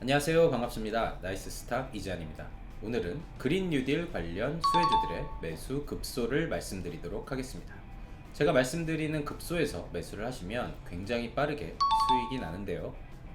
안녕하세요. 반갑습니다. 나이스 스탁 이지한입니다. 오늘은 그린 뉴딜 관련 수혜주들의 매수 급소를 말씀드리도록 하겠습니다. 제가 말씀드리는 급소에서 매수를 하시면 굉장히 빠르게 수익이 나는데요.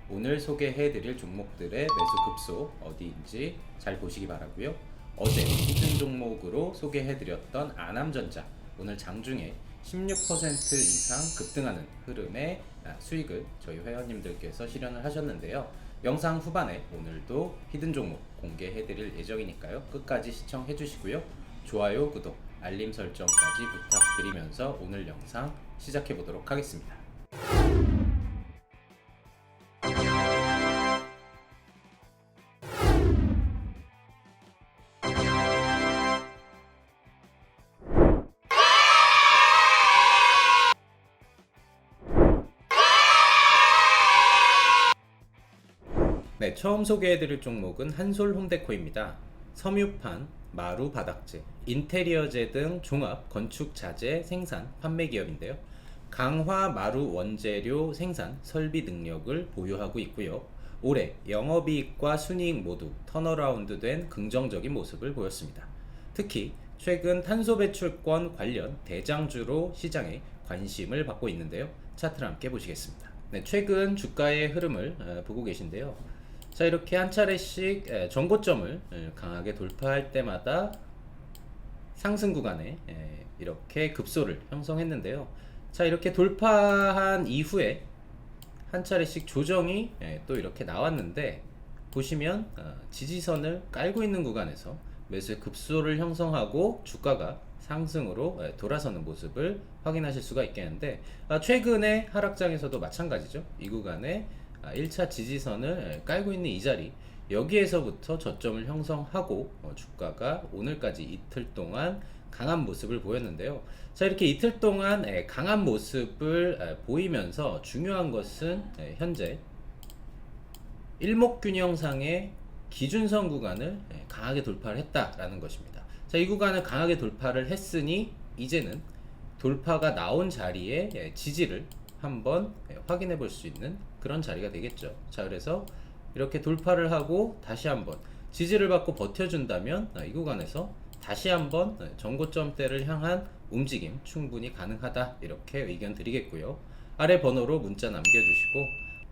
오늘 소개해드릴 종목들의 매수 급소 어디인지 잘 보시기 바라고요. 어제 히든 종목으로 소개해드렸던 아남전자 오늘 장중에 16% 이상 급등하는 흐름의 아, 수익을 저희 회원님들께서 실현을 하셨는데요. 영상 후반에 오늘도 히든 종목 공개해드릴 예정이니까요. 끝까지 시청해 주시고요. 좋아요, 구독, 알림 설정까지 부탁드리면서 오늘 영상 시작해 보도록 하겠습니다. 네, 처음 소개해드릴 종목은 한솔 홈데코입니다. 섬유판, 마루 바닥재, 인테리어재 등 종합 건축 자재 생산 판매 기업인데요. 강화 마루 원재료 생산 설비 능력을 보유하고 있고요. 올해 영업이익과 순이익 모두 턴어라운드된 긍정적인 모습을 보였습니다. 특히 최근 탄소 배출권 관련 대장주로 시장에 관심을 받고 있는데요. 차트를 함께 보시겠습니다. 네, 최근 주가의 흐름을 어, 보고 계신데요. 자 이렇게 한 차례씩 에, 전고점을 에, 강하게 돌파할 때마다 상승 구간에 에, 이렇게 급소를 형성했는데요. 자 이렇게 돌파한 이후에 한 차례씩 조정이 에, 또 이렇게 나왔는데 보시면 어, 지지선을 깔고 있는 구간에서 매수의 급소를 형성하고 주가가 상승으로 에, 돌아서는 모습을 확인하실 수가 있겠는데 아, 최근의 하락장에서도 마찬가지죠. 이 구간에 아, 1차 지지선을 깔고 있는 이 자리 여기에서부터 저점을 형성하고 어, 주가가 오늘까지 이틀 동안 강한 모습을 보였는데요. 자 이렇게 이틀 동안 에, 강한 모습을 에, 보이면서 중요한 것은 에, 현재 일목균형상의 기준선 구간을 에, 강하게 돌파를 했다라는 것입니다. 자 이 구간을 강하게 돌파를 했으니 이제는 돌파가 나온 자리에 에, 지지를 한번 예, 확인해 볼 수 있는 그런 자리가 되겠죠. 자, 그래서 이렇게 돌파를 하고 다시 한번 지지를 받고 버텨준다면 아, 이 구간에서 다시 한번 예, 전고점대를 향한 움직임 충분히 가능하다 이렇게 의견 드리겠고요. 아래 번호로 문자 남겨주시고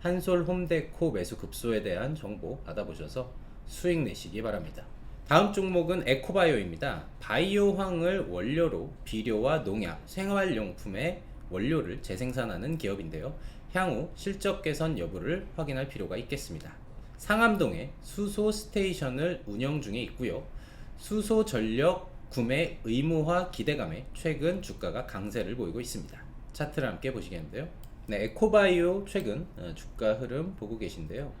한솔 홈데코 매수 급소에 대한 정보 받아보셔서 수익 내시기 바랍니다. 다음 종목은 에코바이오입니다. 바이오황을 원료로 비료와 농약, 생활용품의 원료를 재생산하는 기업인데요. 향후 실적 개선 여부를 확인할 필요가 있겠습니다. 상암동에 수소 스테이션을 운영 중에 있고요. 수소 전력 구매 의무화 기대감에 최근 주가가 강세를 보이고 있습니다. 차트를 함께 보시겠는데요. 네, 에코바이오 최근 어, 주가 흐름 보고 계신데요.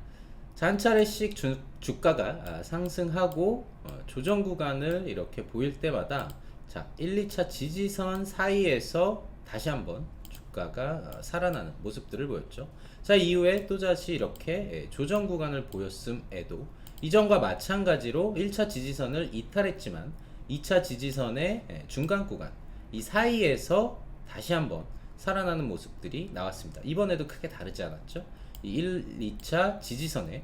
자, 한 차례씩 주, 주가가 아, 상승하고 어, 조정 구간을 이렇게 보일 때마다 자, 1, 2차 지지선 사이에서 다시 한번 주가가 어, 살아나는 모습들을 보였죠. 자 이후에 또다시 이렇게 예, 조정 구간을 보였음에도 이전과 마찬가지로 1차 지지선을 이탈했지만 2차 지지선의 예, 중간 구간 이 사이에서 다시 한번 살아나는 모습들이 나왔습니다. 이번에도 크게 다르지 않았죠. 이 1, 2차 지지선의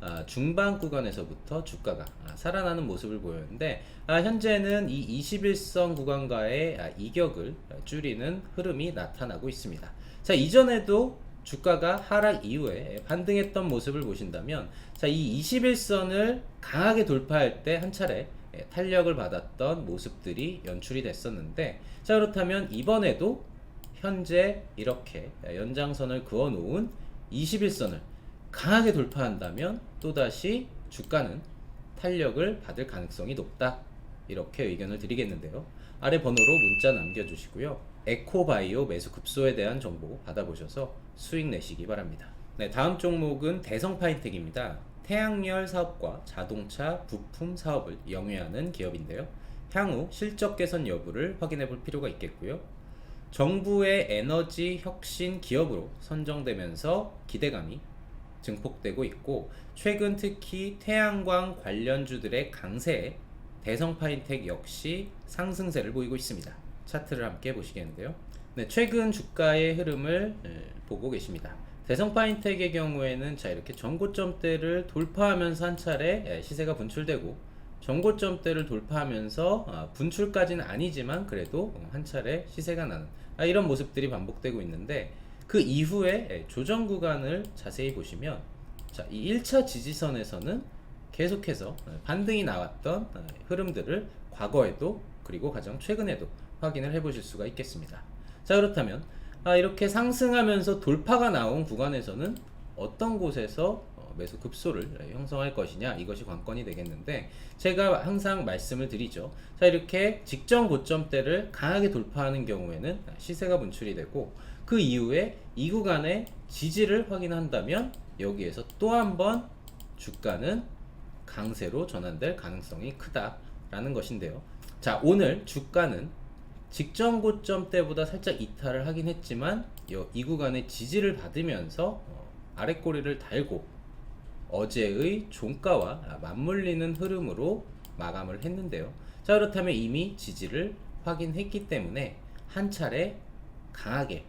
아, 중반 구간에서부터 주가가 아, 살아나는 모습을 보였는데 아, 현재는 이 21선 구간과의 아, 이격을 줄이는 흐름이 나타나고 있습니다. 자 이전에도 주가가 하락 이후에 반등했던 모습을 보신다면 자이 21선을 강하게 돌파할 때 한 차례 예, 탄력을 받았던 모습들이 연출이 됐었는데 자 그렇다면 이번에도 현재 이렇게 연장선을 그어 놓은 21선을 강하게 돌파한다면 또다시 주가는 탄력을 받을 가능성이 높다. 이렇게 의견을 드리겠는데요. 아래 번호로 문자 남겨주시고요. 에코바이오 매수 급소에 대한 정보 받아보셔서 수익 내시기 바랍니다. 네, 다음 종목은 대성파이텍입니다. 태양열 사업과 자동차 부품 사업을 영위하는 기업인데요. 향후 실적 개선 여부를 확인해 볼 필요가 있겠고요. 정부의 에너지 혁신 기업으로 선정되면서 기대감이 증폭되고 있고 최근 특히 태양광 관련주들의 강세에 대성파인텍 역시 상승세를 보이고 있습니다. 차트를 함께 보시겠는데요. 네, 최근 주가의 흐름을 에, 보고 계십니다. 대성파인텍의 경우에는 자 이렇게 전고점대를 돌파하면서 한 차례 예, 시세가 분출되고 전고점대를 돌파하면서 아, 분출까지는 아니지만 그래도 한 차례 시세가 나는 아, 이런 모습들이 반복되고 있는데 그 이후에 예, 조정 구간을 자세히 보시면 자, 이 1차 지지선에서는 계속해서 예, 반등이 나왔던 어, 흐름들을 과거에도 그리고 가장 최근에도 확인을 해 보실 수가 있겠습니다. 자, 그렇다면 아, 이렇게 상승하면서 돌파가 나온 구간에서는 어떤 곳에서 어, 매수 급소를 형성할 것이냐 이것이 관건이 되겠는데 제가 항상 말씀을 드리죠. 자 이렇게 직전 고점대를 강하게 돌파하는 경우에는 시세가 분출이 되고 그 이후에 이 구간의 지지를 확인한다면 여기에서 또 한 번 주가는 강세로 전환될 가능성이 크다라는 것인데요. 자 오늘 주가는 직전 고점 때보다 살짝 이탈을 하긴 했지만 요- 이 구간의 지지를 받으면서 어, 아랫꼬리를 달고 어제의 종가와 맞물리는 흐름으로 마감을 했는데요. 자 그렇다면 이미 지지를 확인했기 때문에 한 차례 강하게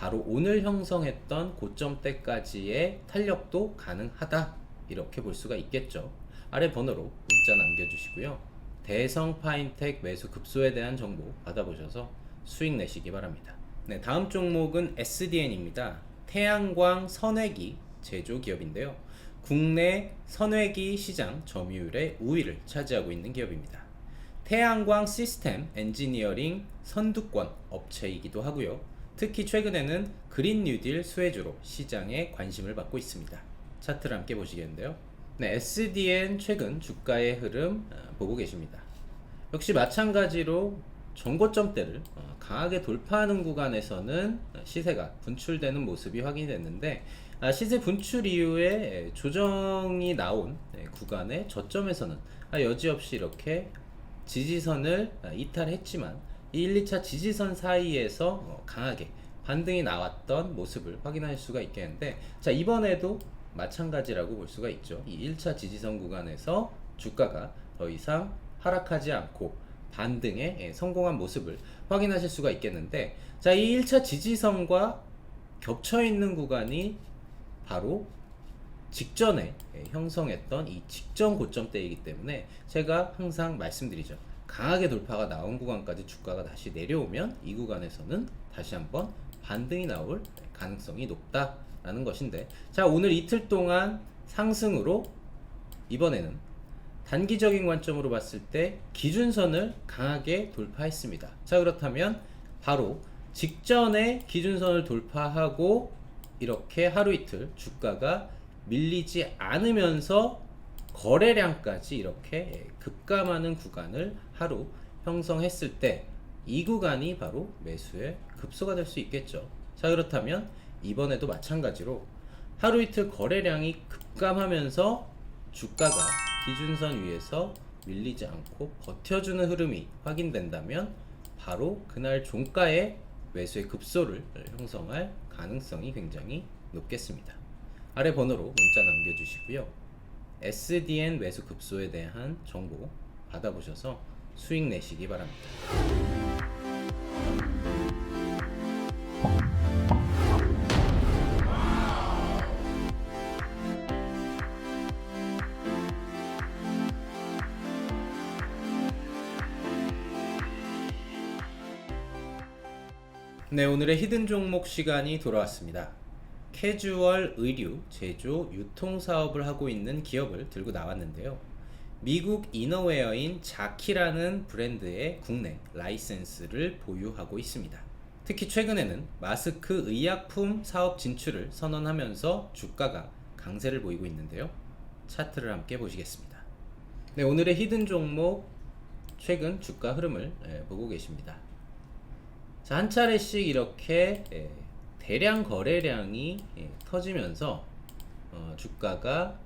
바로 오늘 형성했던 고점대까지의 탄력도 가능하다 이렇게 볼 수가 있겠죠. 아래 번호로 문자 남겨주시고요. 대성 파인텍 매수 급소에 대한 정보 받아보셔서 수익 내시기 바랍니다. 네, 다음 종목은 SDN입니다. 태양광 선회기 제조 기업인데요. 국내 선회기 시장 점유율의 우위를 차지하고 있는 기업입니다. 태양광 시스템 엔지니어링 선두권 업체이기도 하고요. 특히 최근에는 그린 뉴딜 수혜주로 시장에 관심을 받고 있습니다. 차트를 함께 보시겠는데요. 네, SDN 최근 주가의 흐름 어, 보고 계십니다. 역시 마찬가지로 전고점대를 어, 강하게 돌파하는 구간에서는 시세가 분출되는 모습이 확인됐는데 아, 시세 분출 이후에 조정이 나온 네, 구간의 저점에서는 아, 여지없이 이렇게 지지선을 아, 이탈했지만 이 1, 2차 지지선 사이에서 어, 강하게 반등이 나왔던 모습을 확인할 수가 있겠는데 자 이번에도 마찬가지라고 볼 수가 있죠. 이 1차 지지선 구간에서 주가가 더 이상 하락하지 않고 반등에 예, 성공한 모습을 확인하실 수가 있겠는데 자 이 1차 지지선과 겹쳐 있는 구간이 바로 직전에 예, 형성했던 이 직전 고점대이기 때문에 제가 항상 말씀드리죠. 강하게 돌파가 나온 구간까지 주가가 다시 내려오면 이 구간에서는 다시 한번 반등이 나올 가능성이 높다라는 것인데 자 오늘 이틀 동안 상승으로 이번에는 단기적인 관점으로 봤을 때 기준선을 강하게 돌파했습니다. 자 그렇다면 바로 직전에 기준선을 돌파하고 이렇게 하루 이틀 주가가 밀리지 않으면서 거래량까지 이렇게 급감하는 구간을 하루 형성했을 때 이 구간이 바로 매수의 급소가 될 수 있겠죠. 자 그렇다면 이번에도 마찬가지로 하루 이틀 거래량이 급감하면서 주가가 기준선 위에서 밀리지 않고 버텨주는 흐름이 확인된다면 바로 그날 종가의 매수의 급소를 형성할 가능성이 굉장히 높겠습니다. 아래 번호로 문자 남겨주시고요. SDN 매수 급소에 대한 정보 받아보셔서 수익 내시기 바랍니다. 네, 오늘의 히든 종목 시간이 돌아왔습니다. 캐주얼 의류, 제조, 유통 사업을 하고 있는 기업을 들고 나왔는데요. 미국 이너웨어인 자키라는 브랜드의 국내 라이센스를 보유하고 있습니다. 특히 최근에는 마스크 의약품 사업 진출을 선언하면서 주가가 강세를 보이고 있는데요. 차트를 함께 보시겠습니다. 네, 오늘의 히든 종목 최근 주가 흐름을 예, 보고 계십니다. 자, 한 차례씩 이렇게 예, 대량 거래량이 예, 터지면서 어, 주가가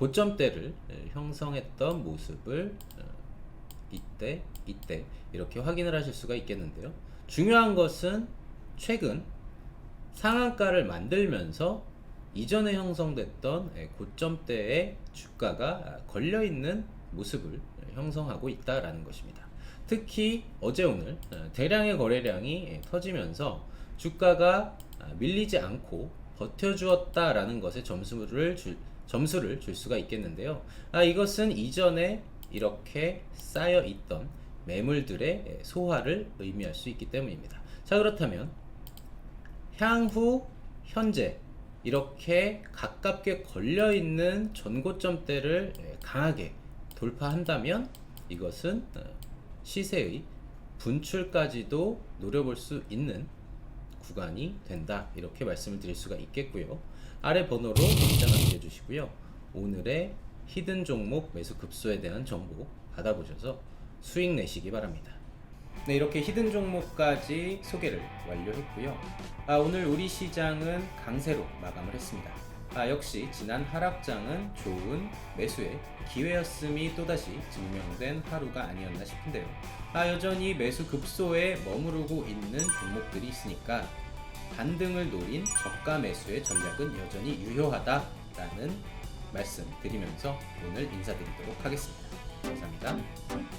고점대를 예, 형성했던 모습을 어, 이때 이때 이렇게 확인을 하실 수가 있겠는데요. 중요한 것은 최근 상한가를 만들면서 이전에 형성됐던 예, 고점대의 주가가 걸려 있는 모습을 예, 형성하고 있다라는 것입니다. 특히 어제 오늘 어, 대량의 거래량이 예, 터지면서 주가가 아, 밀리지 않고 버텨주었다라는 것에 점수를 줄, 점수를 줄 수가 있겠는데요. 아, 이것은 이전에 이렇게 쌓여 있던 매물들의 소화를 의미할 수 있기 때문입니다. 자, 그렇다면 향후 현재 이렇게 가깝게 걸려 있는 전고점대를 예, 강하게 돌파한다면 이것은 어, 시세의 분출까지도 노려볼 수 있는 구간이 된다 이렇게 말씀을 드릴 수가 있겠고요 아래 번호로 문자 남겨주시고요 오늘의 히든 종목 매수 급소에 대한 정보 받아보셔서 수익 내시기 바랍니다 네, 이렇게 히든 종목까지 소개를 완료했고요. 아, 오늘 우리 시장은 강세로 마감을 했습니다. 아, 역시 지난 하락장은 좋은 매수의 기회였음이 또다시 증명된 하루가 아니었나 싶은데요. 아, 여전히 매수 급소에 머무르고 있는 종목들이 있으니까 반등을 노린 저가 매수의 전략은 여전히 유효하다라는 말씀 드리면서 오늘 인사드리도록 하겠습니다. 감사합니다.